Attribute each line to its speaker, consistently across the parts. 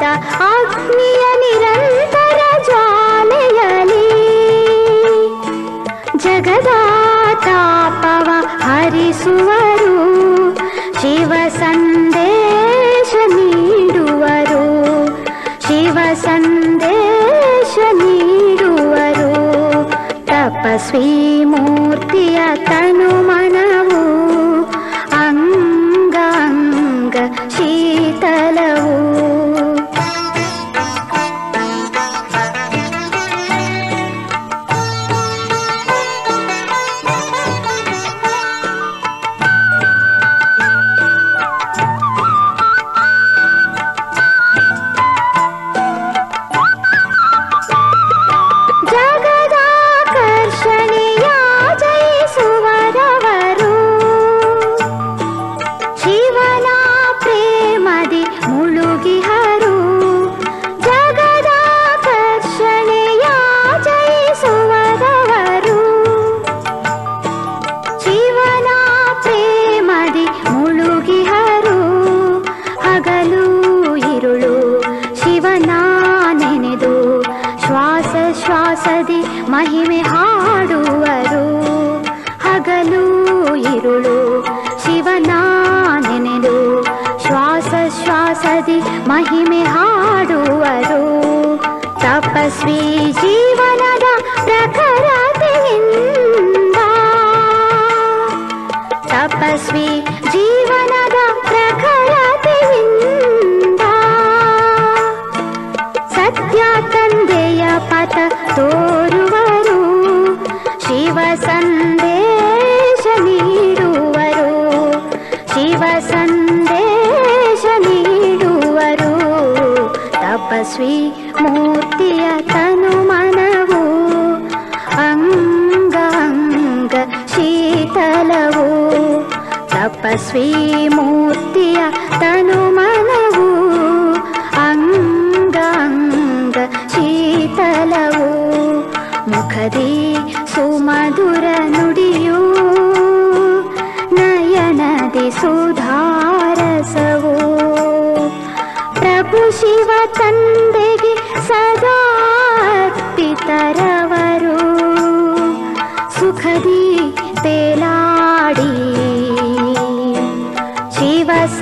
Speaker 1: சதா ஆத்மிய நிரந்த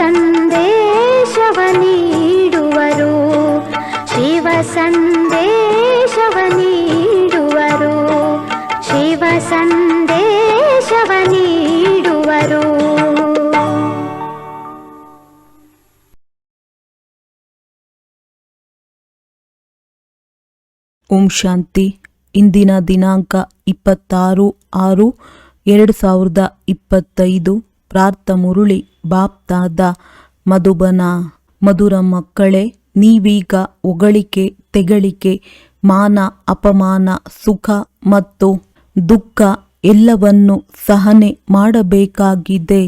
Speaker 1: ಸಂದೇಶವ ನೀಡುವರು. ಶಿವ ಸಂದೇಶವ ನೀಡುವರು. ಶಿವ ಸಂದೇಶವ ನೀಡುವರು.
Speaker 2: ಓಂ ಶಾಂತಿ. ಇಂದಿನ ದಿನಾಂಕ ಇಪ್ಪತ್ತಾರು ಆರು ಎರಡು ಸಾವಿರದ ಇಪ್ಪತ್ತೈದು. ಪ್ರಾರ್ಥ ಮುರುಳಿ, ಬಾಪ್ತಾದ ಮಧುಬನ, ಮಧುರ ಮಕ್ಕಳೇ, ನೀವೀಗ ಒಗಳಿಕೆ ತೆಗಳಿಕೆ, ಮಾನ, ಅಪಮಾನ, ಸುಖ ಮತ್ತು ದುಃಖ ಎಲ್ಲವನ್ನು ಸಹನೆ ಮಾಡಬೇಕಾಗಿದೆ.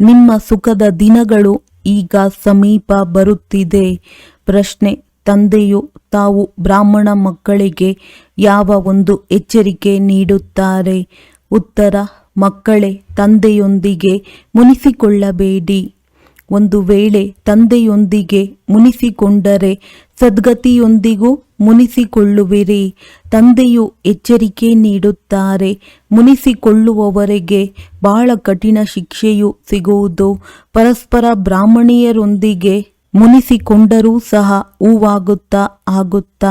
Speaker 2: ನಿಮ್ಮ ಸುಖದ ದಿನಗಳು ಈಗ ಸಮೀಪ ಬರುತ್ತಿದೆ. ಪ್ರಶ್ನೆ, ತಂದೆಯು ತಾವು ಬ್ರಾಹ್ಮಣ ಮಕ್ಕಳಿಗೆ ಯಾವ ಒಂದು ಎಚ್ಚರಿಕೆ ನೀಡುತ್ತಾರೆ? ಉತ್ತರ ಮಕ್ಕಳೇ, ತಂದೆಯೊಂದಿಗೆ ಮುನಿಸಿಕೊಳ್ಳಬೇಡಿ. ಒಂದು ವೇಳೆ ತಂದೆಯೊಂದಿಗೆ ಮುನಿಸಿಕೊಂಡರೆ ಸದ್ಗತಿಯೊಂದಿಗೂ ಮುನಿಸಿಕೊಳ್ಳುವಿರಿ. ತಂದೆಯು ಎಚ್ಚರಿಕೆ ನೀಡುತ್ತಾರೆ, ಮುನಿಸಿಕೊಳ್ಳುವವರೆಗೆ ಬಹಳ ಕಠಿಣ ಶಿಕ್ಷೆಯು ಸಿಗುವುದು. ಪರಸ್ಪರ ಬ್ರಾಹ್ಮಣಿಯರೊಂದಿಗೆ ಮುನಿಸಿಕೊಂಡರೂ ಸಹ ಹೂವಾಗುತ್ತಾ ಆಗುತ್ತಾ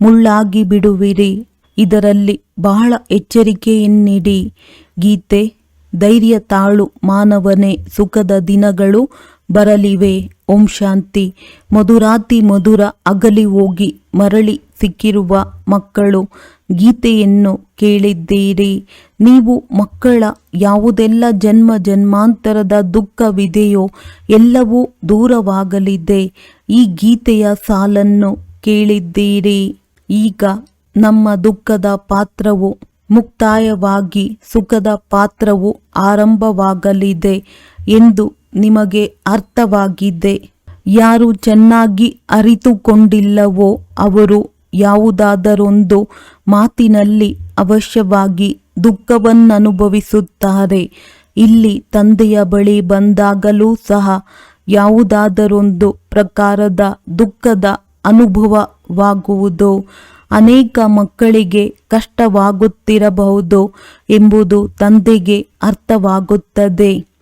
Speaker 2: ಮುಳ್ಳಾಗಿ ಬಿಡುವಿರಿ ಇದರಲ್ಲಿ ಬಹಳ ಎಚ್ಚರಿಕೆಯನ್ನಿಡಿ. ಗೀತೆ, ಧೈರ್ಯ ತಾಳು ಮಾನವನೇ, ಸುಖದ ದಿನಗಳು ಬರಲಿವೆ, ಓಂ ಶಾಂತಿ. ಮಧುರಾತಿ ಮಧುರ ಅಗಲಿ ಹೋಗಿ ಮರಳಿ ಸಿಕ್ಕಿರುವ ಮಕ್ಕಳು, ಗೀತೆಯನ್ನು ಕೇಳಿದ್ದೀರಿ. ನೀವು ಮಕ್ಕಳ ಯಾವುದೆಲ್ಲ ಜನ್ಮ ಜನ್ಮಾಂತರದ ದುಃಖವಿದೆಯೋ ಎಲ್ಲವೂ ದೂರವಾಗಲಿದೆ. ಈ ಗೀತೆಯ ಸಾಲನ್ನು ಕೇಳಿದ್ದೀರಿ. ಈಗ ನಮ್ಮ ದುಃಖದ ಪಾತ್ರವು ಮುಕ್ತಾಯವಾಗಿ ಸುಖದ ಪಾತ್ರವು ಆರಂಭವಾಗಲಿದೆ ಎಂದು ನಿಮಗೆ ಅರ್ಥವಾಗಿದೆ. ಯಾರು ಚೆನ್ನಾಗಿ ಅರಿತುಕೊಂಡಿಲ್ಲವೋ ಅವರು ಯಾವುದಾದರೊಂದು ಮಾತಿನಲ್ಲಿ ಅವಶ್ಯವಾಗಿ ದುಃಖವನ್ನನುಭವಿಸುತ್ತಾರೆ. ಇಲ್ಲಿ ತಂದೆಯ ಬಳಿ ಬಂದಾಗಲೂ ಸಹ ಯಾವುದಾದರೊಂದು ಪ್ರಕಾರದ ದುಃಖದ ಅನುಭವವಾಗುವುದು ಅನೇಕ ಮಕ್ಕಳಿಗೆ ಕಷ್ಟವಾಗುತ್ತಿರಬಹುದು ಎಂಬುದು ತಂದೆಗೆ ಅರ್ಥವಾಗುತ್ತದೆ.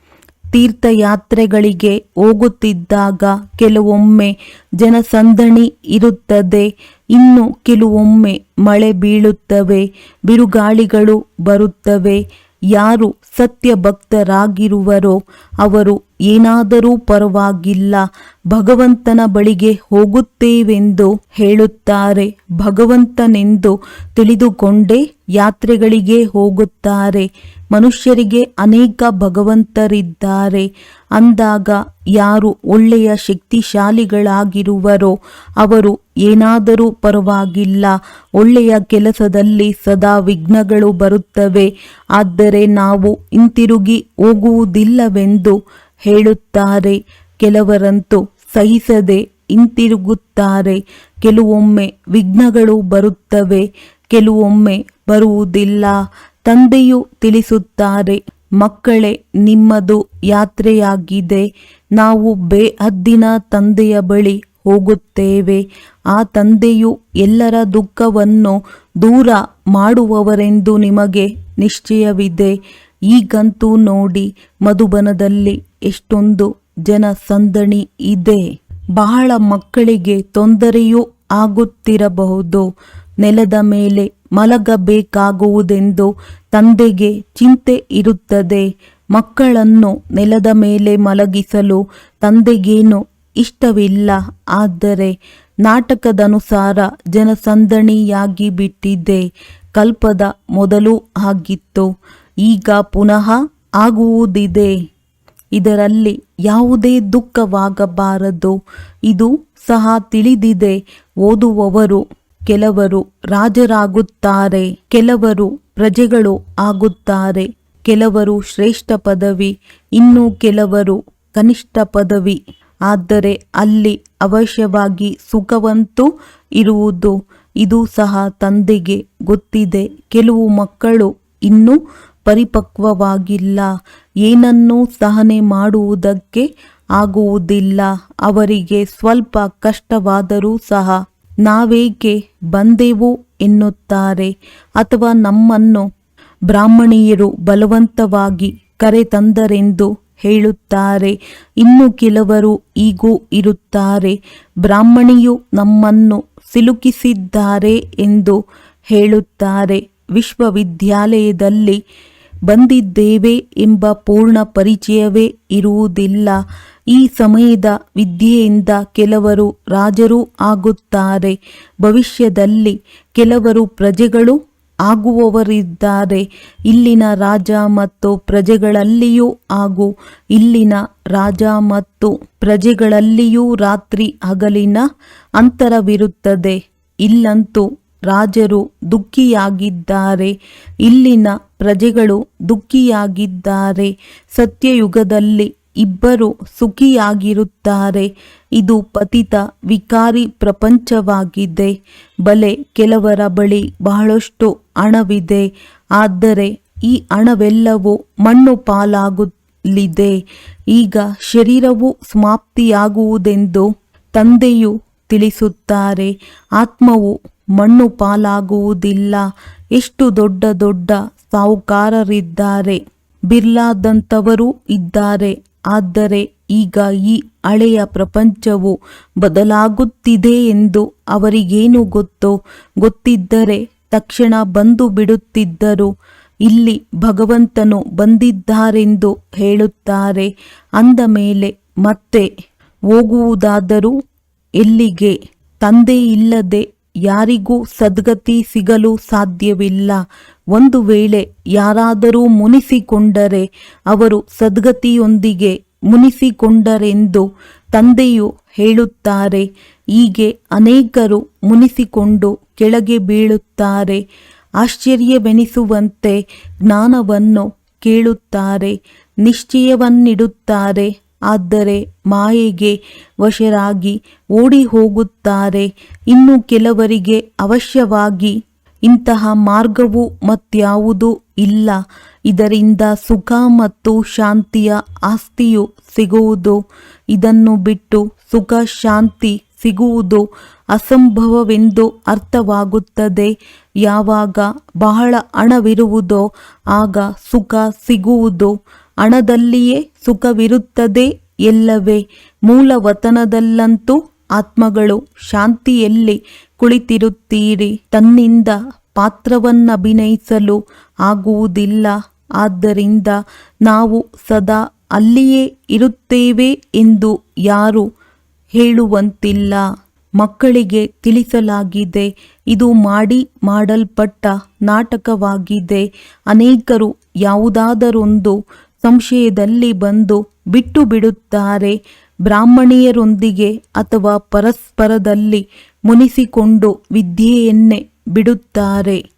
Speaker 2: ತೀರ್ಥಯಾತ್ರೆಗಳಿಗೆ ಹೋಗುತ್ತಿದ್ದಾಗ ಕೆಲವೊಮ್ಮೆ ಜನಸಂದಣಿ ಇರುತ್ತದೆ. ಇನ್ನು ಕೆಲವೊಮ್ಮೆ ಮಳೆ ಬೀಳುತ್ತವೆ, ಬಿರುಗಾಳಿಗಳು ಬರುತ್ತವೆ. ಯಾರು ಸತ್ಯ ಭಕ್ತರಾಗಿರುವರೋ ಅವರು ಏನಾದರೂ ಪರವಾಗಿಲ್ಲ ಭಗವಂತನ ಬಳಿಗೆ ಹೋಗುತ್ತೇವೆಂದು ಹೇಳುತ್ತಾರೆ. ಭಗವಂತನೆಂದು ತಿಳಿದುಕೊಂಡೇ ಯಾತ್ರೆಗಳಿಗೆ ಹೋಗುತ್ತಾರೆ. ಮನುಷ್ಯರಿಗೆ ಅನೇಕ ಭಗವಂತರಿದ್ದಾರೆ. ಅಂದಾಗ ಯಾರು ಒಳ್ಳೆಯ ಶಕ್ತಿಶಾಲಿಗಳಾಗಿರುವರೋ ಅವರು ಏನಾದರೂ ಪರವಾಗಿಲ್ಲ. ಒಳ್ಳೆಯ ಕೆಲಸದಲ್ಲಿ ಸದಾ ವಿಘ್ನಗಳು ಬರುತ್ತವೆ. ಆದರೆ ನಾವು ಹಿಂತಿರುಗಿ ಹೋಗುವುದಿಲ್ಲವೆಂದು ಹೇಳುತ್ತಾರೆ. ಕೆಲವರಂತೂ ಸಹಿಸದೆ ಹಿಂತಿರುಗುತ್ತಾರೆ. ಕೆಲವೊಮ್ಮೆ ವಿಘ್ನಗಳು ಬರುತ್ತವೆ. ಕೆಲವೊಮ್ಮೆ ಬರುವುದಿಲ್ಲ. ತಂದೆಯು ತಿಳಿಸುತ್ತಾರೆ, ಮಕ್ಕಳೇ, ನಿಮ್ಮದು ಯಾತ್ರೆಯಾಗಿದೆ. ನಾವು ಬೇಹದ್ದಿನ ತಂದೆಯ ಬಳಿ ಹೋಗುತ್ತೇವೆ. ಆ ತಂದೆಯು ಎಲ್ಲರ ದುಃಖವನ್ನು ದೂರ ಮಾಡುವವರೆಂದು ನಿಮಗೆ ನಿಶ್ಚಯವಿದೆ. ಈಗಂತೂ ನೋಡಿ, ಮಧುಬನದಲ್ಲಿ ಎಷ್ಟೊಂದು ಜನಸಂದಣಿ ಇದೆ. ಬಹಳ ಮಕ್ಕಳಿಗೆ ತೊಂದರೆಯೂ ಆಗುತ್ತಿರಬಹುದು. ನೆಲದ ಮೇಲೆ ಮಲಗಬೇಕಾಗುವುದೆಂದು ತಂದೆಗೆ ಚಿಂತೆ ಇರುತ್ತದೆ. ಮಕ್ಕಳನ್ನು ನೆಲದ ಮೇಲೆ ಮಲಗಿಸಲು ತಂದೆಗೇನು ಇಷ್ಟವಿಲ್ಲ. ಆದರೆ ನಾಟಕದನುಸಾರ ಜನಸಂದಣಿಯಾಗಿ ಬಿಟ್ಟಿದೆ. ಕಲ್ಪದ ಮೊದಲು ಆಗಿತ್ತು. ಈಗ ಪುನಃ ಆಗುವುದಿದೆ. ಇದರಲ್ಲಿ ಯಾವುದೇ ದುಃಖವಾಗಬಾರದು. ಇದು ಸಹ ತಿಳಿದಿದೆ. ಓದುವವರು ಕೆಲವರು ರಾಜರಾಗುತ್ತಾರೆ, ಕೆಲವರು ಪ್ರಜೆಗಳು ಆಗುತ್ತಾರೆ, ಕೆಲವರು ಶ್ರೇಷ್ಠ ಪದವಿ, ಇನ್ನು ಕೆಲವರು ಕನಿಷ್ಠ ಪದವಿ. ಆದರೆ ಅಲ್ಲಿ ಅವಶ್ಯವಾಗಿ ಸುಖವಂತೂ ಇರುವುದು. ಇದು ಸಹ ತಂದೆಗೆ ಗೊತ್ತಿದೆ. ಕೆಲವು ಮಕ್ಕಳು ಇನ್ನೂ ಪರಿಪಕ್ವವಾಗಿಲ್ಲ. ಏನನ್ನೂ ಸಹನೆ ಮಾಡುವುದಕ್ಕೆ ಆಗುವುದಿಲ್ಲ. ಅವರಿಗೆ ಸ್ವಲ್ಪ ಕಷ್ಟವಾದರೂ ಸಹ ನಾವೇಕೆ ಬಂದೆವು ಎನ್ನುತ್ತಾರೆ ಅಥವಾ ನಮ್ಮನ್ನು ಬ್ರಾಹ್ಮಣಿಯರು ಬಲವಂತವಾಗಿ ಕರೆತಂದರೆಂದು ಹೇಳುತ್ತಾರೆ. ಇನ್ನು ಕೆಲವರು ಈಗೂ ಇರುತ್ತಾರೆ. ಬ್ರಾಹ್ಮಣಿಯು ನಮ್ಮನ್ನು ಸಿಲುಕಿಸಿದ್ದಾರೆ ಎಂದು ಹೇಳುತ್ತಾರೆ. ವಿಶ್ವವಿದ್ಯಾಲಯದಲ್ಲಿ ಬಂದಿದ್ದೇವೆ ಎಂಬ ಪೂರ್ಣ ಪರಿಚಯವೇ ಇರುವುದಿಲ್ಲ. ಈ ಸಮಯದ ವಿದ್ಯೆಯಿಂದ ಕೆಲವರು ರಾಜರೂ ಆಗುತ್ತಾರೆ. ಭವಿಷ್ಯದಲ್ಲಿ ಕೆಲವರು ಪ್ರಜೆಗಳು ಆಗುವವರಿದ್ದಾರೆ. ಇಲ್ಲಿನ ರಾಜ ಮತ್ತು ಪ್ರಜೆಗಳಲ್ಲಿಯೂ ಹಾಗೂ ಇಲ್ಲಿನ ರಾಜ ಮತ್ತು ಪ್ರಜೆಗಳಲ್ಲಿಯೂ ರಾತ್ರಿ ಹಗಲಿನ ಅಂತರವಿರುತ್ತದೆ. ಇಲ್ಲಂತೂ ರಾಜರು ದುಃಖಿಯಾಗಿದ್ದಾರೆ. ಇಲ್ಲಿನ ಪ್ರಜೆಗಳು ದುಃಖಿಯಾಗಿದ್ದಾರೆ. ಸತ್ಯಯುಗದಲ್ಲಿ ಇಬ್ಬರು ಸುಖಿಯಾಗಿರುತ್ತಾರೆ. ಇದು ಪತಿತ ವಿಕಾರಿ ಪ್ರಪಂಚವಾಗಿದೆ. ಬಲೆ ಕೆಲವರ ಬಳಿ ಬಹಳಷ್ಟು ಹಣವಿದೆ. ಆದರೆ ಈ ಹಣವೆಲ್ಲವೂ ಮಣ್ಣು ಪಾಲಾಗಲಿದೆ. ಈಗ ಶರೀರವು ಸಮಾಪ್ತಿಯಾಗುವುದೆಂದು ತಂದೆಯು ತಿಳಿಸುತ್ತಾರೆ. ಆತ್ಮವು ಮಣ್ಣು ಪಾಲಾಗುವುದಿಲ್ಲ. ಎಷ್ಟು ದೊಡ್ಡ ದೊಡ್ಡ ಸಾಹುಕಾರರಿದ್ದಾರೆ. ಬಿರ್ಲಾದಂಥವರೂ ಇದ್ದಾರೆ. ಆದರೆ ಈಗ ಈ ಹಳೆಯ ಪ್ರಪಂಚವು ಬದಲಾಗುತ್ತಿದೆ ಎಂದು ಅವರಿಗೇನು ಗೊತ್ತು? ಗೊತ್ತಿದ್ದರೆ ತಕ್ಷಣ ಬಂದು ಬಿಡುತ್ತಿದ್ದರು. ಇಲ್ಲಿ ಭಗವಂತನು ಬಂದಿದ್ದಾರೆಂದು ಹೇಳುತ್ತಾರೆ. ಅಂದ ಮೇಲೆ ಮತ್ತೆ ಹೋಗುವುದಾದರೂ ಎಲ್ಲಿಗೆ? ತಂದೆ ಇಲ್ಲದೆ ಯಾರಿಗೂ ಸದ್ಗತಿ ಸಿಗಲು ಸಾಧ್ಯವಿಲ್ಲ. ಒಂದು ವೇಳೆ ಯಾರಾದರೂ ಮುನಿಸಿಕೊಂಡರೆ ಅವರು ಸದ್ಗತಿಯೊಂದಿಗೆ ಮುನಿಸಿಕೊಂಡರೆಂದು ತಂದೆಯು ಹೇಳುತ್ತಾರೆ. ಹೀಗೆ ಅನೇಕರು ಮುನಿಸಿಕೊಂಡು ಕೆಳಗೆ ಬೀಳುತ್ತಾರೆ. ಆಶ್ಚರ್ಯವೆನಿಸುವಂತೆ ಜ್ಞಾನವನ್ನು ಕೇಳುತ್ತಾರೆ, ನಿಶ್ಚಯವನ್ನಿಡುತ್ತಾರೆ, ಆದರೆ ಮಾಯೆಗೆ ವಶರಾಗಿ ಓಡಿ ಹೋಗುತ್ತಾರೆ ಇನ್ನು ಕೆಲವರಿಗೆ ಅವಶ್ಯವಾಗಿ ಇಂತಹ ಮಾರ್ಗವು ಮತ್ಯಾವುದೂ ಇಲ್ಲ. ಇದರಿಂದ ಸುಖ ಮತ್ತು ಶಾಂತಿಯ ಆಸ್ತಿಯು ಸಿಗುವುದು. ಇದನ್ನು ಬಿಟ್ಟು ಸುಖ ಶಾಂತಿ ಸಿಗುವುದು ಅಸಂಭವವೆಂದು ಅರ್ಥವಾಗುತ್ತದೆ. ಯಾವಾಗ ಬಹಳ ಹಣವಿರುವುದೋ ಆಗ ಸುಖ ಸಿಗುವುದು. ಹಣದಲ್ಲಿಯೇ ಸುಖವಿರುತ್ತದೆ ಎಲ್ಲವೇ. ಮೂಲವತನದಲ್ಲಂತೂ ಆತ್ಮಗಳು ಶಾಂತಿಯಲ್ಲಿ ಕುಳಿತಿರುತ್ತೀರಿ. ತನ್ನಿಂದ ಪಾತ್ರವನ್ನಭಿನಯಿಸಲು ಆಗುವುದಿಲ್ಲ. ಆದ್ದರಿಂದ ನಾವು ಸದಾ ಅಲ್ಲಿಯೇ ಇರುತ್ತೇವೆ ಎಂದು ಯಾರು ಹೇಳುವಂತಿಲ್ಲ. ಮಕ್ಕಳಿಗೆ ತಿಳಿಸಲಾಗಿದೆ, ಇದು ಮಾಡಿ ಮಾಡಲ್ಪಟ್ಟ ನಾಟಕವಾಗಿದೆ. ಅನೇಕರು ಯಾವುದಾದರೊಂದು ಸಂಶಯದಲ್ಲಿ ಬಂದು ಬಿಟ್ಟು ಬಿಡುತ್ತಾರೆ. ಬ್ರಾಹ್ಮಣಿಯರೊಂದಿಗೆ ಅಥವಾ ಪರಸ್ಪರದಲ್ಲಿ ಮುನಿಸಿಕೊಂಡು ವಿದ್ಯೆಯನ್ನೇ ಬಿಡುತ್ತಾರೆ.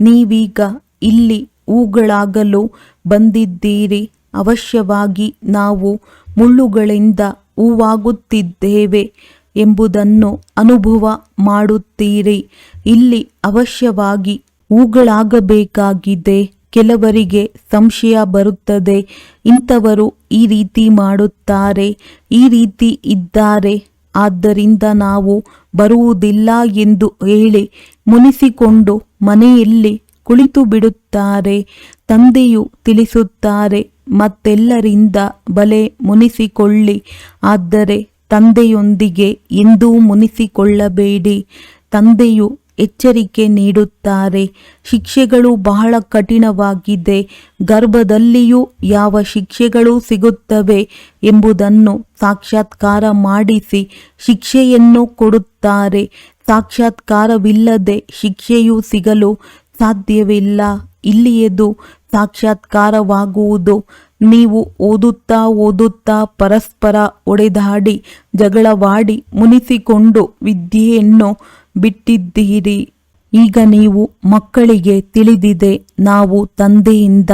Speaker 2: ನೀವೀಗ ಇಲ್ಲಿ ಹೂಗಳಾಗಲು ಬಂದಿದ್ದೀರಿ. ಅವಶ್ಯವಾಗಿ ನಾವು ಮುಳ್ಳುಗಳಿಂದ ಹೂವಾಗುತ್ತಿದ್ದೇವೆ ಎಂಬುದನ್ನು ಅನುಭವ ಮಾಡುತ್ತೀರಿ. ಇಲ್ಲಿ ಅವಶ್ಯವಾಗಿ ಹೂಗಳಾಗಬೇಕಾಗಿದೆ ಕೆಲವರಿಗೆ ಸಂಶಯ ಬರುತ್ತದೆ. ಇಂಥವರು ಈ ರೀತಿ ಮಾಡುತ್ತಾರೆ, ಈ ರೀತಿ ಇದ್ದಾರೆ. ಆದ್ದರಿಂದ ನಾವು ಬರುವುದಿಲ್ಲ ಎಂದು ಹೇಳಿ ಮುನಿಸಿಕೊಂಡು ಮನೆಯಲ್ಲಿ ಕುಳಿತು ಬಿಡುತ್ತಾರೆ. ತಂದೆಯು ತಿಳಿಸುತ್ತಾರೆ, ಮತ್ತೆಲ್ಲರಿಂದ ಬಲೆ ಮುನಿಸಿಕೊಳ್ಳಿ. ಆದರೆ ತಂದೆಯೊಂದಿಗೆ ಎಂದೂ ಮುನಿಸಿಕೊಳ್ಳಬೇಡಿ. ತಂದೆಯು ಎಚ್ಚರಿಕೆ ನೀಡುತ್ತಾರೆ. ಶಿಕ್ಷೆಗಳು ಬಹಳ ಕಠಿಣವಾಗಿದೆ ಗರ್ಭದಲ್ಲಿಯೂ ಯಾವ ಶಿಕ್ಷೆಗಳು ಸಿಗುತ್ತವೆ ಎಂಬುದನ್ನು ಸಾಕ್ಷಾತ್ಕಾರ ಮಾಡಿಸಿ ಶಿಕ್ಷೆಯನ್ನು ಕೊಡುತ್ತಾರೆ. ಸಾಕ್ಷಾತ್ಕಾರವಿಲ್ಲದೆ ಶಿಕ್ಷೆಯು ಸಿಗಲು ಸಾಧ್ಯವಿಲ್ಲ. ಇಲ್ಲಿಯದು ಸಾಕ್ಷಾತ್ಕಾರವಾಗುವುದು. ನೀವು ಓದುತ್ತಾ ಓದುತ್ತಾ ಪರಸ್ಪರ ಒಡೆದಾಡಿ ಜಗಳವಾಡಿ ಮುನಿಸಿಕೊಂಡು ವಿದ್ಯೆಯನ್ನು ಬಿಟ್ಟಿದ್ದೀರಿ. ಈಗ ನೀವು ಮಕ್ಕಳಿಗೆ ತಿಳಿದಿದೆ, ನಾವು ತಂದೆಯಿಂದ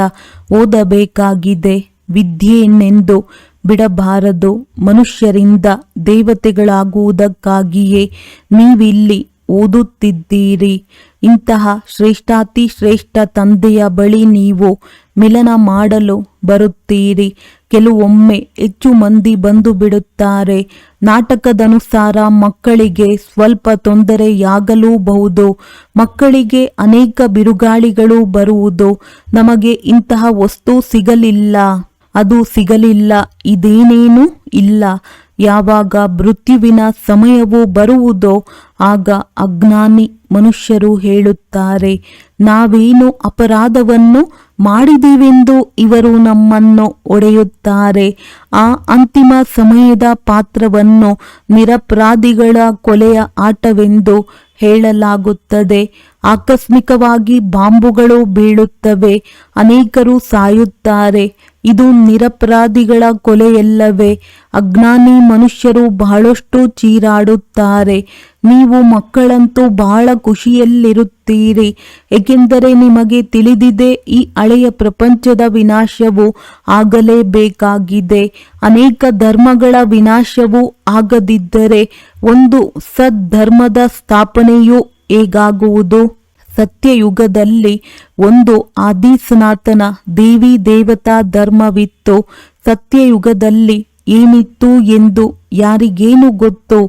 Speaker 2: ಓದಬೇಕಾಗಿದೆ. ವಿದ್ಯೆಯನ್ನೆಂದು ಬಿಡಬಾರದು. ಮನುಷ್ಯರಿಂದ ದೇವತೆಗಳಾಗುವುದಕ್ಕಾಗಿಯೇ ನೀವಿಲ್ಲಿ ಓದುತ್ತಿದ್ದೀರಿ. ಇಂತಹ ಶ್ರೇಷ್ಠಾತಿ ಶ್ರೇಷ್ಠ ತಂದೆಯ ಬಳಿ ನೀವು ಮಿಲನ ಮಾಡಲು ಬರುತ್ತೀರಿ. ಕೆಲವೊಮ್ಮೆ ಹೆಚ್ಚು ಮಂದಿ ಬಂದು ಬಿಡುತ್ತಾರೆ. ನಾಟಕದನುಸಾರ ಮಕ್ಕಳಿಗೆ ಸ್ವಲ್ಪ ತೊಂದರೆಯಾಗಲೂಬಹುದು. ಮಕ್ಕಳಿಗೆ ಅನೇಕ ಬಿರುಗಾಳಿಗಳು ಬರುವುದು. ನಮಗೆ ಇಂತಹ ವಸ್ತು ಸಿಗಲಿಲ್ಲ. ಅದು ಸಿಗಲಿಲ್ಲ. ಇದೇನೇನೂ ಇಲ್ಲ. ಯಾವಾಗ ಮೃತ್ಯುವಿನ ಸಮಯವು ಬರುವುದೋ ಆಗ ಅಜ್ಞಾನಿ ಮನುಷ್ಯರು ಹೇಳುತ್ತಾರೆ, ನಾವೇನು ಅಪರಾಧವನ್ನು ಮಾಡಿದೆವೆಂದು ಇವರು ನಮ್ಮನ್ನು ಒಡೆಯುತ್ತಾರೆ. ಆ ಅಂತಿಮ ಸಮಯದ ಪಾತ್ರವನ್ನು ನಿರಪರಾಧಿಗಳ ಕೊಲೆಯ ಆಟವೆಂದು ಹೇಳಲಾಗುತ್ತದೆ. ಆಕಸ್ಮಿಕವಾಗಿ ಬಾಂಬುಗಳು ಬೀಳುತ್ತವೆ. ಅನೇಕರು ಸಾಯುತ್ತಾರೆ. ಇದು ನಿರಪರಾಧಿಗಳ ಕೊಲೆಯಲ್ಲವೇ? ಅಜ್ಞಾನಿ ಮನುಷ್ಯರು ಬಹಳಷ್ಟು ಚೀರಾಡುತ್ತಾರೆ. ನೀವು ಮಕ್ಕಳಂತೂ ಬಹಳ ಖುಷಿಯಲ್ಲಿರುತ್ತೀರಿ. ಏಕೆಂದರೆ ನಿಮಗೆ ತಿಳಿದಿದೆ, ಈ ಹಳೆಯ ಪ್ರಪಂಚದ ವಿನಾಶವು ಆಗಲೇಬೇಕಾಗಿದೆ ಅನೇಕ ಧರ್ಮಗಳ ವಿನಾಶವು ಆಗದಿದ್ದರೆ ಒಂದು ಸದ್ಧರ್ಮದ ಸ್ಥಾಪನೆಯು ಹೇಗಾಗುವುದು? ಸತ್ಯಯುಗದಲ್ಲಿ ಒಂದು ಆದಿ ಸನಾತನ ದೇವಿ ದೇವತಾ ಧರ್ಮವಿತ್ತು. ಸತ್ಯಯುಗದಲ್ಲಿ ಏನಿತ್ತು ಎಂದು ಯಾರಿಗೇನು ಗೊತ್ತು?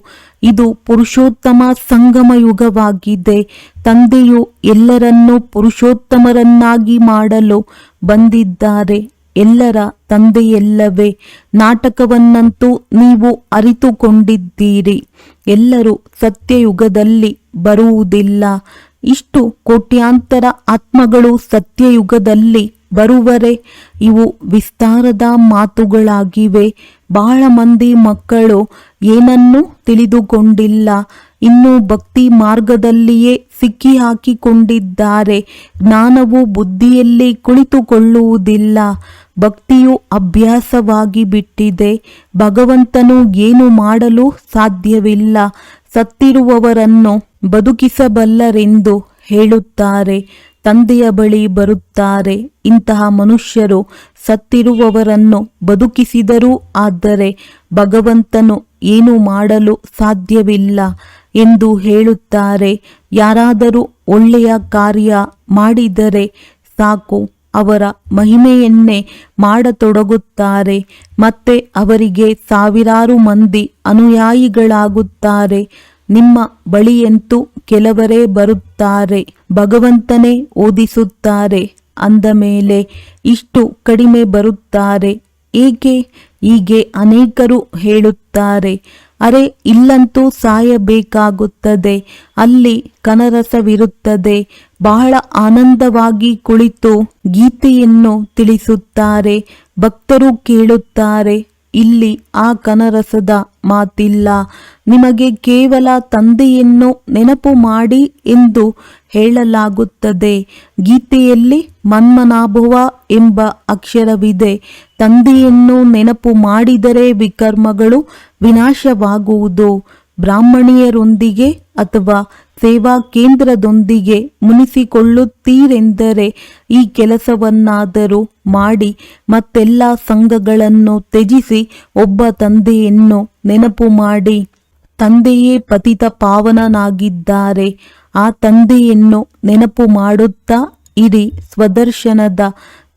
Speaker 2: ಇದು ಪುರುಷೋತ್ತಮ ಸಂಗಮ ಯುಗವಾಗಿದೆ. ತಂದೆಯು ಎಲ್ಲರನ್ನೂ ಪುರುಷೋತ್ತಮರನ್ನಾಗಿ ಮಾಡಲು ಬಂದಿದ್ದಾರೆ. ಎಲ್ಲರ ತಂದೆಯಲ್ಲವೇ, ನಾಟಕವನ್ನಂತೂ ನೀವು ಅರಿತುಕೊಂಡಿದ್ದೀರಿ. ಎಲ್ಲರೂ ಸತ್ಯಯುಗದಲ್ಲಿ ಬರುವುದಿಲ್ಲ. ಇಷ್ಟು ಕೋಟ್ಯಾಂತರ ಆತ್ಮಗಳು ಸತ್ಯಯುಗದಲ್ಲಿ ಬರುವರೆ, ಇವು ವಿಸ್ತಾರದ ಮಾತುಗಳಾಗಿವೆ. ಬಹಳ ಮಂದಿ ಮಕ್ಕಳು ಏನನ್ನೂ ತಿಳಿದುಕೊಂಡಿಲ್ಲ. ಇನ್ನು ಭಕ್ತಿ ಮಾರ್ಗದಲ್ಲಿಯೇ ಸಿಕ್ಕಿ ಹಾಕಿಕೊಂಡಿದ್ದಾರೆ ಜ್ಞಾನವು ಬುದ್ಧಿಯಲ್ಲಿ ಕುಳಿತುಕೊಳ್ಳುವುದಿಲ್ಲ. ಭಕ್ತಿಯು ಅಭ್ಯಾಸವಾಗಿ ಬಿಟ್ಟಿದೆ. ಭಗವಂತನು ಏನು ಮಾಡಲು ಸಾಧ್ಯವಿಲ್ಲ. ಸತ್ತಿರುವವರನ್ನು ಬದುಕಿಸಬಲ್ಲರೆಂದು ಹೇಳುತ್ತಾರೆ, ತಂದೆಯ ಬಳಿ ಬರುತ್ತಾರೆ. ಇಂತಹ ಮನುಷ್ಯರು ಸತ್ತಿರುವವರನ್ನು ಬದುಕಿಸಿದರೂ ಆದರೆ ಭಗವಂತನು ಏನು ಮಾಡಲು ಸಾಧ್ಯವಿಲ್ಲ ಎಂದು ಹೇಳುತ್ತಾರೆ. ಯಾರಾದರೂ ಒಳ್ಳೆಯ ಕಾರ್ಯ ಮಾಡಿದರೆ ಸಾಕು, ಅವರ ಮಹಿಮೆಯನ್ನೇ ಮಾಡತೊಡಗುತ್ತಾರೆ. ಮತ್ತೆ ಅವರಿಗೆ ಸಾವಿರಾರು ಮಂದಿ ಅನುಯಾಯಿಗಳಾಗುತ್ತಾರೆ. ನಿಮ್ಮ ಬಳಿಯಂತೂ ಕೆಲವರೇ ಬರುತ್ತಾರೆ, ಭಗವಂತನೇ ಓದಿಸುತ್ತಾರೆ, ಅಂದ ಮೇಲೆ ಇಷ್ಟು ಕಡಿಮೆ ಬರುತ್ತಾರೆ, ಏಕೆ? ಹೀಗೆ ಅನೇಕರು ಹೇಳುತ್ತಾರೆ, ಅರೆ ಇಲ್ಲಂತೂ ಸಾಯಬೇಕಾಗುತ್ತದೆ, ಅಲ್ಲಿ ಕನರಸವಿರುತ್ತದೆ, ಬಹಳ ಆನಂದವಾಗಿ ಕುಳಿತು ಗೀತೆಯನ್ನು ತಿಳಿಸುತ್ತಾರೆ, ಭಕ್ತರು ಕೇಳುತ್ತಾರೆ ಇಲ್ಲಿ ಆ ಕನರಸದ ಮಾತಿಲ್ಲ. ನಿಮಗೆ ಕೇವಲ ತಂದೆಯನ್ನು ನೆನಪು ಮಾಡಿ ಎಂದು ಹೇಳಲಾಗುತ್ತದೆ. ಗೀತೆಯಲ್ಲಿ ಮನ್ಮನಾಭವ ಎಂಬ ಅಕ್ಷರವಿದೆ. ತಂದೆಯನ್ನು ನೆನಪು ಮಾಡಿದರೆ ವಿಕರ್ಮಗಳು ವಿನಾಶವಾಗುವುದು. ಬ್ರಾಹ್ಮಣಿಯರೊಂದಿಗೆ ಅಥವಾ ಸೇವಾ ಕೇಂದ್ರದೊಂದಿಗೆ ಮುನಿಸಿಕೊಳ್ಳುತ್ತೀರೆಂದರೆ ಈ ಕೆಲಸವನ್ನಾದರೂ ಮಾಡಿ ಮತ್ತೆಲ್ಲ ಸಂಘಗಳನ್ನು ತ್ಯಜಿಸಿ ಒಬ್ಬ ತಂದೆಯನ್ನು ನೆನಪು ಮಾಡಿ. ತಂದೆಯೇ ಪತಿತ ಪಾವನನಾಗಿದ್ದಾರೆ. ಆ ತಂದೆಯನ್ನು ನೆನಪು ಮಾಡುತ್ತಾ ಇರಿ, ಸ್ವದರ್ಶನದ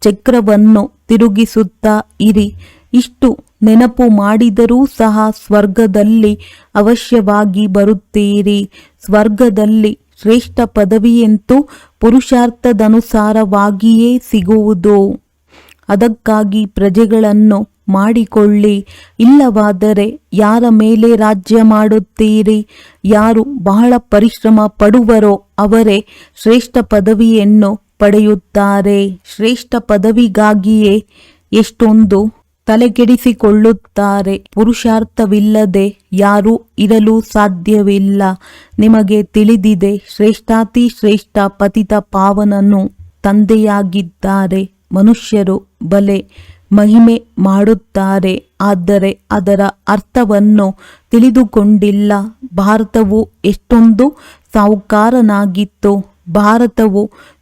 Speaker 2: ಚಕ್ರವನ್ನು ತಿರುಗಿಸುತ್ತಾ ಇರಿ. ಇಷ್ಟು ನೆನಪು ಮಾಡಿದರೂ ಸಹ ಸ್ವರ್ಗದಲ್ಲಿ ಅವಶ್ಯವಾಗಿ ಬರುತ್ತೀರಿ. ಸ್ವರ್ಗದಲ್ಲಿ ಶ್ರೇಷ್ಠ ಪದವಿಯಂತೂ ಪುರುಷಾರ್ಥದನುಸಾರವಾಗಿಯೇ ಸಿಗುವುದು. ಅದಕ್ಕಾಗಿ ಪ್ರಜೆಗಳನ್ನು ಮಾಡಿಕೊಳ್ಳಿ. ಇಲ್ಲವಾದರೆ ಯಾರ ಮೇಲೆ ರಾಜ್ಯ ಮಾಡುತ್ತೀರಿ? ಯಾರು ಬಹಳ ಪರಿಶ್ರಮ ಪಡುವರೋ ಅವರೇ ಶ್ರೇಷ್ಠ ಪದವಿಯನ್ನು ಪಡೆಯುತ್ತಾರೆ. ಶ್ರೇಷ್ಠ ಪದವಿಗಾಗಿಯೇ ಎಷ್ಟೊಂದು ತಲೆಕೆಡಿಸಿಕೊಳ್ಳುತ್ತಾರೆ. ಪುರುಷಾರ್ಥವಿಲ್ಲದೆ ಯಾರೂ ಇರಲು ಸಾಧ್ಯವಿಲ್ಲ. ನಿಮಗೆ ತಿಳಿದಿದೆ, ಶ್ರೇಷ್ಠಾತಿ ಶ್ರೇಷ್ಠ ಪತಿತ ಪಾವನನು ತಂದೆಯಾಗಿದ್ದಾರೆ. ಮನುಷ್ಯರು ಬಲೆ ಮಹಿಮೆ ಮಾಡುತ್ತಾರೆ, ಆದರೆ ಅದರ ಅರ್ಥವನ್ನು ತಿಳಿದುಕೊಂಡಿಲ್ಲ. ಭಾರತವು ಎಷ್ಟೊಂದು ಸಾಹುಕಾರನಾಗಿತ್ತು. ಭಾರತವು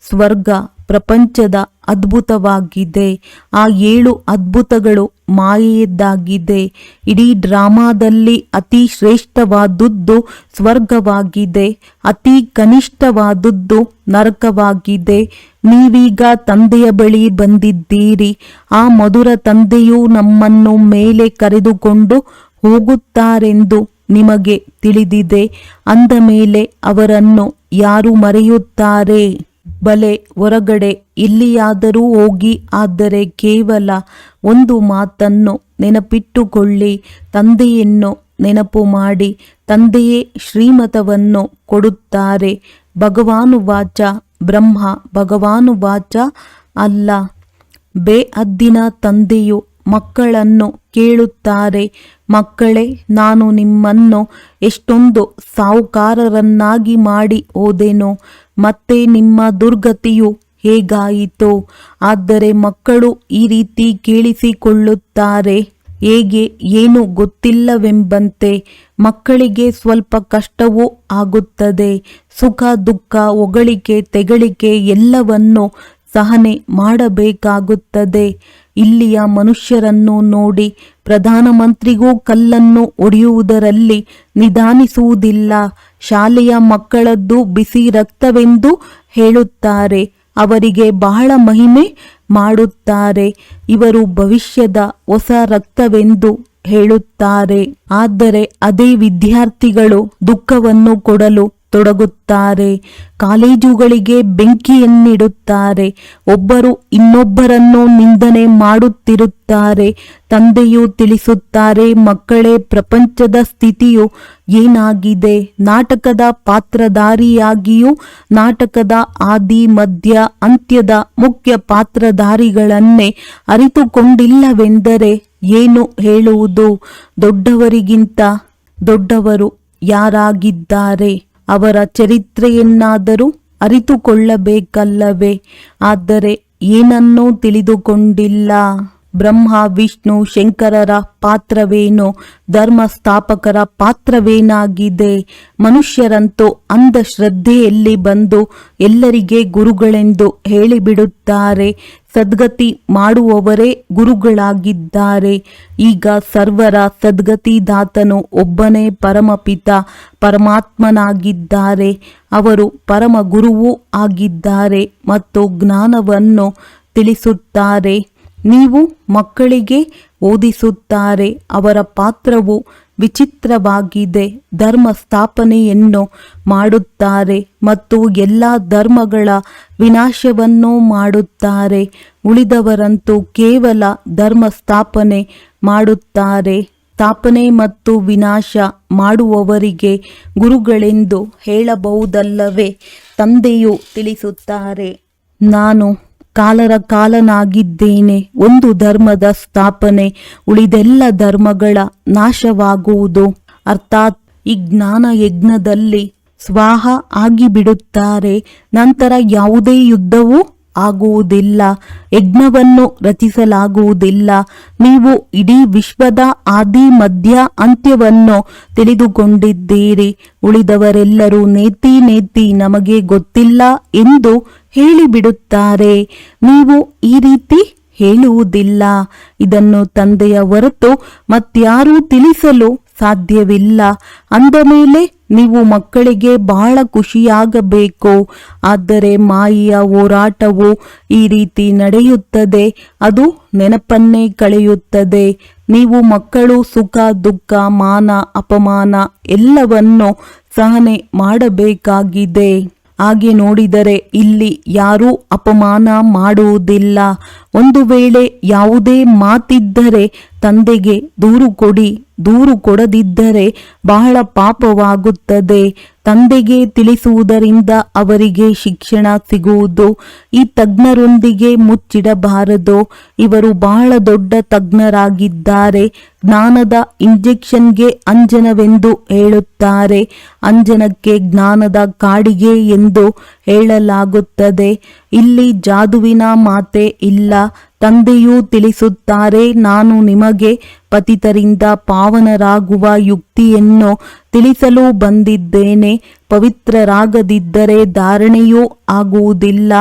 Speaker 2: ಸ್ವರ್ಗ ಪ್ರಪಂಚದ ಅದ್ಭುತವಾಗಿದೆ. ಆ ಏಳು ಅದ್ಭುತಗಳು ಮಾಯೆಯದ್ದಾಗಿದೆ. ಇಡೀ ಡ್ರಾಮಾದಲ್ಲಿ ಅತಿ ಶ್ರೇಷ್ಠವಾದುದ್ದು ಸ್ವರ್ಗವಾಗಿದೆ. ಅತಿ ಕನಿಷ್ಠವಾದದ್ದು ನರಕವಾಗಿದೆ. ನೀವೀಗ ತಂದೆಯ ಬಳಿ ಬಂದಿದ್ದೀರಿ. ಆ ಮಧುರ ತಂದೆಯು ನಮ್ಮನ್ನು ಮೇಲೆ ಕರೆದುಕೊಂಡು ಹೋಗುತ್ತಾರೆಂದು ನಿಮಗೆ ತಿಳಿದಿದೆ. ಅಂದ ಮೇಲೆ ಅವರನ್ನು ಯಾರು ಮರೆಯುತ್ತಾರೆ? ಬಲೆ ಹೊರಗಡೆ ಎಲ್ಲಿಯಾದರೂ ಹೋಗಿ, ಆದರೆ ಕೇವಲ ಒಂದು ಮಾತನ್ನು ನೆನಪಿಟ್ಟುಕೊಳ್ಳಿ, ತಂದೆಯನ್ನು ನೆನಪು ಮಾಡಿ, ತಂದೆಯೇ ಶ್ರೀಮತವನ್ನು ಕೊಡುತ್ತಾರೆ. ಭಗವಾನುವಾಚ ಬ್ರಹ್ಮ ಭಗವಾನುವಾಚ ಅಲ್ಲ. ಬೇಅದ್ದಿನ ತಂದೆಯು ಮಕ್ಕಳನ್ನು ಕೇಳುತ್ತಾರೆ. ಮಕ್ಕಳೇ, ನಾನು ನಿಮ್ಮನ್ನು ಎಷ್ಟೊಂದು ಸಾಹುಕಾರರನ್ನಾಗಿ ಮಾಡಿ ಹೋದೆನು. ಮತ್ತೆ ನಿಮ್ಮ ದುರ್ಗತಿಯು ಹೇಗಾಯಿತು? ಆದರೆ ಮಕ್ಕಳು ಈ ರೀತಿ ಕೇಳಿಸಿಕೊಳ್ಳುತ್ತಾರೆ. ಹೇಗೆ? ಏನು ಗೊತ್ತಿಲ್ಲವೆಂಬಂತೆ ಮಕ್ಕಳಿಗೆ ಸ್ವಲ್ಪ ಕಷ್ಟವೂ ಆಗುತ್ತದೆ. ಸುಖ, ದುಃಖ, ಹೊಗಳಿಕೆ, ತೆಗಳಿಕೆ ಎಲ್ಲವನ್ನು ಸಹನೆ ಮಾಡಬೇಕಾಗುತ್ತದೆ. ಇಲ್ಲಿಯ ಮನುಷ್ಯರನ್ನು ನೋಡಿ ಪ್ರಧಾನಮಂತ್ರಿಗೂ ಕಲ್ಲನ್ನು ಒಡೆಯುವುದರಲ್ಲಿ ನಿಧಾನಿಸುವುದಿಲ್ಲ. ಶಾಲೆಯ ಮಕ್ಕಳದ್ದು ಬಿಸಿ ರಕ್ತವೆಂದು ಹೇಳುತ್ತಾರೆ. ಅವರಿಗೆ ಬಹಳ ಮಹಿಮೆ ಮಾಡುತ್ತಾರೆ. ಇವರು ಭವಿಷ್ಯದ ಹೊಸ ರಕ್ತವೆಂದು ಹೇಳುತ್ತಾರೆ. ಆದರೆ ಅದೇ ವಿದ್ಯಾರ್ಥಿಗಳು ದುಃಖವನ್ನು ಕೊಡಲು ತೊಡಗುತ್ತಾರೆ. ಕಾಲೇಜುಗಳಿಗೆ ಬೆಂಕಿಯನ್ನಿಡುತ್ತಾರೆ. ಒಬ್ಬರು ಇನ್ನೊಬ್ಬರನ್ನು ನಿಂದನೆ ಮಾಡುತ್ತಿರುತ್ತಾರೆ. ತಂದೆಯು ತಿಳಿಸುತ್ತಾರೆ, ಮಕ್ಕಳೇ, ಪ್ರಪಂಚದ ಸ್ಥಿತಿಯು ಏನಾಗಿದೆ? ನಾಟಕದ ಪಾತ್ರಧಾರಿಯಾಗಿಯೂ ನಾಟಕದ ಆದಿ, ಮಧ್ಯ, ಅಂತ್ಯದ ಮುಖ್ಯ ಪಾತ್ರಧಾರಿಗಳನ್ನೇ ಅರಿತುಕೊಂಡಿಲ್ಲವೆಂದರೆ ಏನು ಹೇಳುವುದು? ದೊಡ್ಡವರಿಗಿಂತ ದೊಡ್ಡವರು ಯಾರಾಗಿದ್ದಾರೆ? ಅವರ ಚರಿತ್ರೆಯನ್ನಾದರೂ ಅರಿತುಕೊಳ್ಳಬೇಕಲ್ಲವೇ? ಆದರೆ ಏನನ್ನೂ ತಿಳಿದುಕೊಂಡಿಲ್ಲ. ಬ್ರಹ್ಮ, ವಿಷ್ಣು, ಶಂಕರರ ಪಾತ್ರವೇನೋ? ಧರ್ಮ ಸ್ಥಾಪಕರ ಪಾತ್ರವೇನಾಗಿದೆ? ಮನುಷ್ಯರಂತೂ ಅಂಧಶ್ರದ್ಧೆಯಲ್ಲಿ ಬಂದು ಎಲ್ಲರಿಗೆ ಗುರುಗಳೆಂದು ಹೇಳಿಬಿಡುತ್ತಾರೆ. ಸದ್ಗತಿ ಮಾಡುವವರೇ ಗುರುಗಳಾಗಿದ್ದಾರೆ. ಈಗ ಸರ್ವರ ಸದ್ಗತಿದಾತನು ಒಬ್ಬನೇ ಪರಮಪಿತ, ಪರಮಾತ್ಮನಾಗಿದ್ದಾರೆ. ಅವರು ಪರಮ ಗುರುವೂ ಆಗಿದ್ದಾರೆ ಮತ್ತು ಜ್ಞಾನವನ್ನು ತಿಳಿಸುತ್ತಾರೆ. ನೀವು ಮಕ್ಕಳಿಗೆ ಓದಿಸುತ್ತಾರೆ. ಅವರ ಪಾತ್ರವು ವಿಚಿತ್ರವಾಗಿದೆ. ಧರ್ಮ ಸ್ಥಾಪನೆಯನ್ನು ಮಾಡುತ್ತಾರೆ ಮತ್ತು ಎಲ್ಲ ಧರ್ಮಗಳ ವಿನಾಶವನ್ನು ಮಾಡುತ್ತಾರೆ. ಉಳಿದವರಂತೂ ಕೇವಲ ಧರ್ಮ ಸ್ಥಾಪನೆ ಮಾಡುತ್ತಾರೆ. ಸ್ಥಾಪನೆ ಮತ್ತು ವಿನಾಶ ಮಾಡುವವರಿಗೆ ಗುರುಗಳೆಂದು ಹೇಳಬಹುದಲ್ಲವೇ? ತಂದೆಯು ತಿಳಿಸುತ್ತಾರೆ, ನಾನು ಕಾಲರ ಕಾಲನಾಗಿದ್ದೇನೆ. ಒಂದು ಧರ್ಮದ ಸ್ಥಾಪನೆ, ಉಳಿದೆಲ್ಲ ಧರ್ಮಗಳ ನಾಶವಾಗುವುದು. ಅರ್ಥಾತ್ ಈ ಜ್ಞಾನ ಯಜ್ಞದಲ್ಲಿ ಸ್ವಾಹ ಆಗಿಬಿಡುತ್ತಾರೆ. ನಂತರ ಯಾವುದೇ ಯುದ್ಧವೂ ಆಗುವುದಿಲ್ಲ. ಯಜ್ಞವನ್ನು ರಚಿಸಲಾಗುವುದಿಲ್ಲ. ನೀವು ಇಡೀ ವಿಶ್ವದ ಆದಿ, ಮಧ್ಯ, ಅಂತ್ಯವನ್ನು ತಿಳಿದುಕೊಂಡಿದ್ದೀರಿ. ಉಳಿದವರೆಲ್ಲರೂ ನೇತಿ ನೇತಿ ನಮಗೆ ಗೊತ್ತಿಲ್ಲ ಎಂದು ಹೇಳಿಬಿಡುತ್ತಾರೆ. ನೀವು ಈ ರೀತಿ ಹೇಳುವುದಿಲ್ಲ. ಇದನ್ನು ತಂದೆಯ ಹೊರತು ಮತ್ಯಾರೂ ತಿಳಿಸಲು ಸಾಧ್ಯವಿಲ್ಲ. ಅಂದ ಮೇಲೆ ನೀವು ಮಕ್ಕಳಿಗೆ ಬಹಳ ಖುಷಿಯಾಗಬೇಕು. ಆದರೆ ಮಾಯಿಯ ಹೋರಾಟವು ಈ ರೀತಿ ನಡೆಯುತ್ತದೆ. ಅದು ನೆನಪನ್ನೇ ಕಳೆಯುತ್ತದೆ. ನೀವು ಮಕ್ಕಳು ಸುಖ, ದುಃಖ, ಮಾನ, ಅಪಮಾನ ಎಲ್ಲವನ್ನು ಸಹನೆ ಮಾಡಬೇಕಾಗಿದೆ. ಹಾಗೆ ನೋಡಿದರೆ ಇಲ್ಲಿ ಯಾರೂ ಅಪಮಾನ ಮಾಡುವುದಿಲ್ಲ. ಒಂದು ವೇಳೆ ಯಾವುದೇ ಮಾತಿದ್ದರೆ ತಂದೆಗೆ ದೂರು ಕೊಡಿ, ದೂರು ಕೊಡದಿದ್ದರೆ ಬಹಳ ಪಾಪವಾಗುತ್ತದೆ. ತಂದೆಗೆ ತಿಳಿಸುವುದರಿಂದ ಅವರಿಗೆ ಶಿಕ್ಷಣ ಸಿಗುವುದು. ಈ ತಜ್ಞರೊಂದಿಗೆ ಮುಚ್ಚಿಡಬಾರದು. ಇವರು ಬಹಳ ದೊಡ್ಡ ತಜ್ಞರಾಗಿದ್ದಾರೆ. ಜ್ಞಾನದ ಇಂಜೆಕ್ಷನ್ಗೆ ಅಂಜನವೆಂದು ಹೇಳುತ್ತಾರೆ. ಅಂಜನಕ್ಕೆ ಜ್ಞಾನದ ಕಾಡಿಗೆ ಎಂದು ಹೇಳಲಾಗುತ್ತದೆ. ಇಲ್ಲಿ ಜಾದುವಿನ ಮಾತೆ ಇಲ್ಲ. ತಂದೆಯೂ ತಿಳಿಸುತ್ತಾರೆ, ನಾನು ನಿಮಗೆ ಪತಿತರಿಂದ ಪಾವನರಾಗುವ ಯುಕ್ತಿಯನ್ನು ತಿಳಿಸಲು ಬಂದಿದ್ದೇನೆ. ಪವಿತ್ರರಾಗದಿದ್ದರೆ ಧಾರಣೆಯೂ ಆಗುವುದಿಲ್ಲ.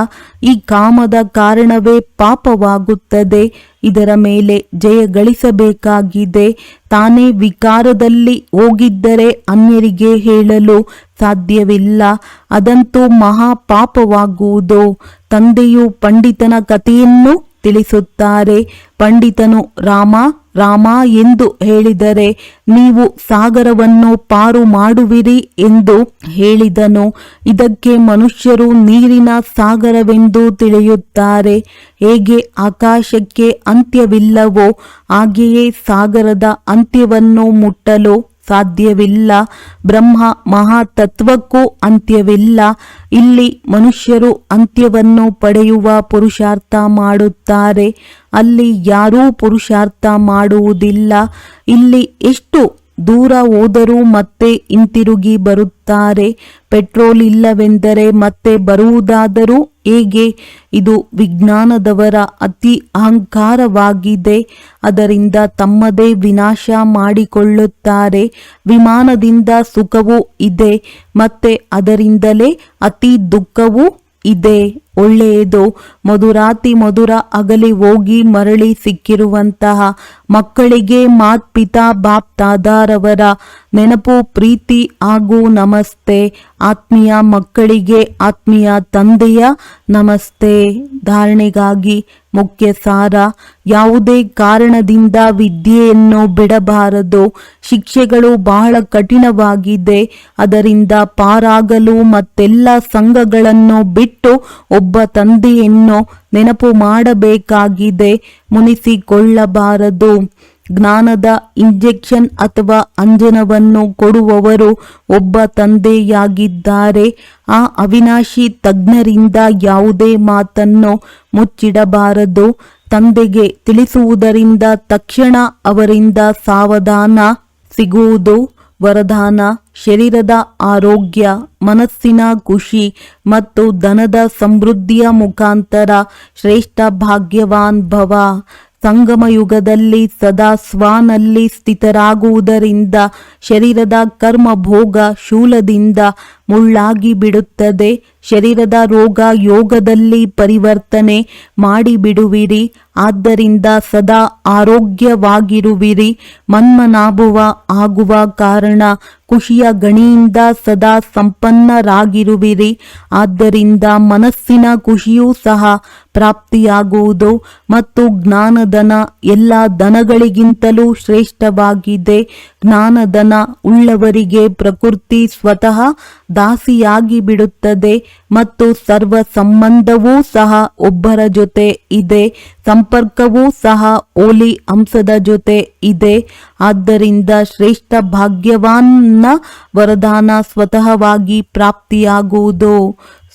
Speaker 2: ಈ ಕಾಮದ ಕಾರಣವೇ ಪಾಪವಾಗುತ್ತದೆ. ಇದರ ಮೇಲೆ ಜಯ ಗಳಿಸಬೇಕಾಗಿದೆ. ತಾನೇ ವಿಕಾರದಲ್ಲಿ ಹೋಗಿದ್ದರೆ ಅನ್ಯರಿಗೆ ಹೇಳಲು ಸಾಧ್ಯವಿಲ್ಲ. ಅದಂತೂ ಮಹಾ ಪಾಪವಾಗುವುದು. ತಂದೆಯು ಪಂಡಿತನ ಕಥೆಯನ್ನು ತಿಳಿಸುತ್ತಾರೆ. ಪಂಡಿತನು, ರಾಮ ರಾಮ ಎಂದು ಹೇಳಿದರೆ ನೀವು ಸಾಗರವನ್ನು ಪಾರು ಮಾಡುವಿರಿ ಎಂದು ಹೇಳಿದನು. ಇದಕ್ಕೆ ಮನುಷ್ಯರು ನೀರಿನ ಸಾಗರವೆಂದು ತಿಳಿಯುತ್ತಾರೆ. ಹೇಗೆ ಆಕಾಶಕ್ಕೆ ಅಂತ್ಯವಿಲ್ಲವೋ, ಹಾಗೆಯೇ ಸಾಗರದ ಅಂತ್ಯವನ್ನು ಮುಟ್ಟಲು ಸಾಧ್ಯವಿಲ್ಲ. ಬ್ರಹ್ಮ ಮಹಾತತ್ವಕ್ಕೂ ಅಂತ್ಯವಿಲ್ಲ. ಇಲ್ಲಿ ಮನುಷ್ಯರು ಅಂತ್ಯವನ್ನು ಪಡೆಯುವ ಪುರುಷಾರ್ಥ ಮಾಡುತ್ತಾರೆ. ಅಲ್ಲಿ ಯಾರೂ ಪುರುಷಾರ್ಥ ಮಾಡುವುದಿಲ್ಲ. ಇಲ್ಲಿ ಎಷ್ಟು ದೂರ ಹೋದರೂ ಮತ್ತೆ ಹಿಂತಿರುಗಿ ಬರುತ್ತಾರೆ. ಪೆಟ್ರೋಲ್ ಇಲ್ಲವೆಂದರೆ ಮತ್ತೆ ಬರುವುದಾದರೂ ಹೇಗೆ? ಇದು ವಿಜ್ಞಾನದವರ ಅತಿ ಅಹಂಕಾರವಾಗಿದೆ. ಅದರಿಂದ ತಮ್ಮದೇ ವಿನಾಶ ಮಾಡಿಕೊಳ್ಳುತ್ತಾರೆ. ವಿಮಾನದಿಂದ ಸುಖವೂ ಇದೆ. ಮತ್ತೆ ಅದರಿಂದಲೇ ಅತಿ ದುಃಖವೂ ಇದೆ, ಒಳ್ಳೆಯದು. ಮಧುರಾತಿ ಮಧುರ ಅಗಲಿ ಹೋಗಿ ಮರಳಿ ಸಿಕ್ಕಿರುವಂತಹ ಮಕ್ಕಳಿಗೆ ಮಾತ್ ಪಿತಾ ಬಾಪ್ ತಾದಾರವರ ನೆನಪು, ಪ್ರೀತಿ ಹಾಗೂ ನಮಸ್ತೆ. ಆತ್ಮೀಯ ಮಕ್ಕಳಿಗೆ, ಆತ್ಮೀಯ ತಂದೆಯ ನಮಸ್ತೆ. ಧಾರಣೆಗಾಗಿ ಮುಖ್ಯ ಸಾರ. ಯಾವುದೇ ಕಾರಣದಿಂದ ವಿದ್ಯೆಯನ್ನು ಬಿಡಬಾರದು. ಶಿಕ್ಷೆಗಳು ಬಹಳ ಕಠಿಣವಾಗಿದೆ. ಅದರಿಂದ ಪಾರಾಗಲು ಮತ್ತೆಲ್ಲ ಸಂಘಗಳನ್ನು ಬಿಟ್ಟು ಒಬ್ಬ ತಂದೆಯನ್ನು ನೆನಪು ಮಾಡಬೇಕಾಗಿದೆ. ಮುನಿಸಿಕೊಳ್ಳಬಾರದು. ಜ್ಞಾನದ ಇಂಜೆಕ್ಷನ್ ಅಥವಾ ಅಂಜನವನ್ನು ಕೊಡುವವರು ಒಬ್ಬ ತಂದೆಯಾಗಿದ್ದಾರೆ. ಆ ಅವಿನಾಶಿ ತಜ್ಞರಿಂದ ಯಾವುದೇ ಮಾತನ್ನು ಮುಚ್ಚಿಡಬಾರದು. ತಂದೆಗೆ ತಿಳಿಸುವುದರಿಂದ ತಕ್ಷಣ ಅವರಿಂದ ಸಾವಧಾನ ಸಿಗುವುದು. ವರದಾನ, ಶರೀರದ ಆರೋಗ್ಯ, ಮನಸ್ಸಿನ ಖುಷಿ ಮತ್ತು ಧನದ ಸಮೃದ್ಧಿಯ ಮುಖಾಂತರ ಶ್ರೇಷ್ಠ ಭಾಗ್ಯವಾನ್ ಭವ. ಸಂಗಮ ಯುಗದಲ್ಲಿ ಸದಾ ಸ್ವಾನಲ್ಲಿ ಸ್ಥಿತರಾಗುವುದರಿಂದ ಶರೀರದ ಕರ್ಮ ಭೋಗ ಶೂಲದಿಂದ ಮುಳ್ಳಾಗಿ ಬಿಡುತ್ತದೆ. ಶರೀರದ ರೋಗ ಯೋಗದಲ್ಲಿ ಪರಿವರ್ತನೆ ಮಾಡಿಬಿಡುವಿರಿ. ಆದ್ದರಿಂದ ಸದಾ ಆರೋಗ್ಯವಾಗಿರುವಿರಿ. ಮನ್ಮನಾಭುವ ಆಗುವ ಕಾರಣ ಖುಷಿಯ ಗಣಿಯಿಂದ ಸದಾ ಸಂಪನ್ನರಾಗಿರುವಿರಿ. ಆದ್ದರಿಂದ ಮನಸ್ಸಿನ ಖುಷಿಯೂ ಸಹ ಪ್ರಾಪ್ತಿಯಾಗುವುದು ಮತ್ತು ಜ್ಞಾನದನ ಎಲ್ಲ ದನಗಳಿಗಿಂತಲೂ ಶ್ರೇಷ್ಠವಾಗಿದೆ. ಜ್ಞಾನದನ ಉಳ್ಳವರಿಗೆ ಪ್ರಕೃತಿ ಸ್ವತಃ ದಾಸಿಯಾಗಿ ಬಿಡುತ್ತದೆ ಮತ್ತು ಸರ್ವ ಸಂಬಂಧವೂ ಸಹ ಒಬ್ಬರ ಜೊತೆ ಇದೆ, ಸಂಪರ್ಕವೂ ಸಹ ಓಲಿ ಅಂಶದ ಜೊತೆ ಇದೆ. ಆದ್ದರಿಂದ ಶ್ರೇಷ್ಠ ಭಾಗ್ಯವಾನ್ನ ವರದಾನ ಸ್ವತಃವಾಗಿ ಪ್ರಾಪ್ತಿಯಾಗುವುದು.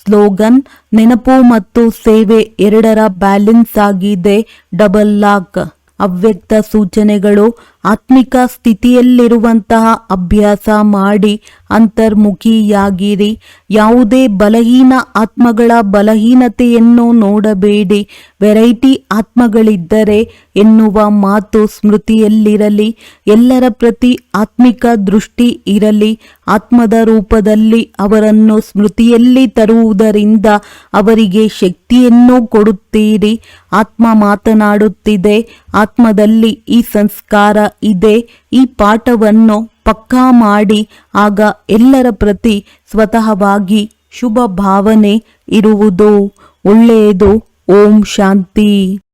Speaker 2: ಸ್ಲೋಗನ್, ನೆನಪು ಮತ್ತು ಸೇವೆ ಎರಡರ ಬ್ಯಾಲೆನ್ಸ್ ಆಗಿದೆ. Double lock. ಅವ್ಯಕ್ತ ಸೂಚನೆಗಳು ಆತ್ಮಿಕ ಸ್ಥಿತಿಯಲ್ಲಿರುವಂತಹ ಅಭ್ಯಾಸ ಮಾಡಿ ಅಂತರ್ಮುಖಿಯಾಗಿರಿ. ಯಾವುದೇ ಬಲಹೀನ ಆತ್ಮಗಳ ಬಲಹೀನತೆಯನ್ನು ನೋಡಬೇಡಿ. ವೆರೈಟಿ ಆತ್ಮಗಳಿದ್ದರೆ ಎನ್ನುವ ಮಾತು ಸ್ಮೃತಿಯಲ್ಲಿರಲಿ. ಎಲ್ಲರ ಪ್ರತಿ ಆತ್ಮಿಕ ದೃಷ್ಟಿ ಇರಲಿ. ಆತ್ಮದ ರೂಪದಲ್ಲಿ ಅವರನ್ನು ಸ್ಮೃತಿಯಲ್ಲಿ ತರುವುದರಿಂದ ಅವರಿಗೆ ಶಕ್ತಿಯನ್ನು ಕೊಡುತ್ತೀರಿ. ಆತ್ಮ ಮಾತನಾಡುತ್ತಿದೆ. ಆತ್ಮದಲ್ಲಿ ಈ ಸಂಸ್ಕಾರ ಇದೆ. ಈ ಪಾಠವನ್ನು ಪಕ್ಕಾ ಮಾಡಿ, ಆಗ ಎಲ್ಲರ ಪ್ರತಿ ಸ್ವತಃವಾಗಿ ಶುಭ ಭಾವನೆ ಇರುವುದು. ಒಳ್ಳೆಯದು. ಓಂ ಶಾಂತಿ.